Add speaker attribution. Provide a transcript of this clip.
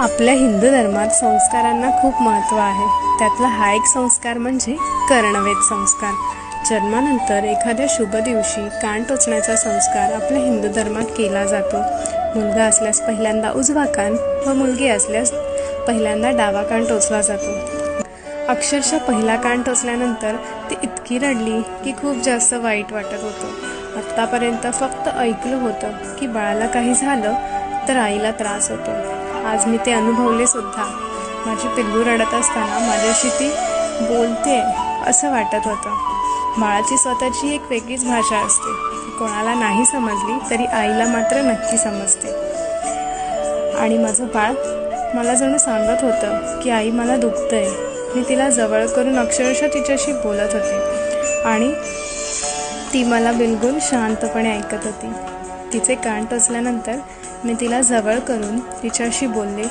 Speaker 1: आपल्या हिंदू धर्मात संस्कारांना खूप महत्त्व आहे. त्यातला हा एक संस्कार म्हणजे कर्णवेद संस्कार. जन्मानंतर एखाद्या शुभ दिवशी कान टोचण्याचा संस्कार आपल्या हिंदू धर्मात केला जातो. मुलगा असल्यास पहिल्यांदा उजवा कान व मुलगी असल्यास पहिल्यांदा डावा कान टोचला जातो. अक्षरशः पहिला कान टोचल्यानंतर ती इतकी रडली की खूप जास्त वाईट वाटत होतं. आत्तापर्यंत फक्त ऐकलं होतं की बाळाला काही झालं तर आईला त्रास होतो. आज मी ते अनुभवले सुद्धा. माझी पिल्लू रडत असताना माझ्याशी ती बोलते असं वाटत होतं. बाळाची स्वतःची एक वेगळीच भाषा असते. कोणाला नाही समजली तरी आईला मात्र नक्की समजते. आणि माझं बाळ मला जणू सांगत होतं की आई मला दुखतंय. मी तिला जवळ करून अक्षरशः तिच्याशी बोलत होते. आणि ती मला बिलकुल शांतपणे ऐकत होती. तिचे कान टोचल्यानंतर मी तिला जवळ करून तिच्याशी बोलले.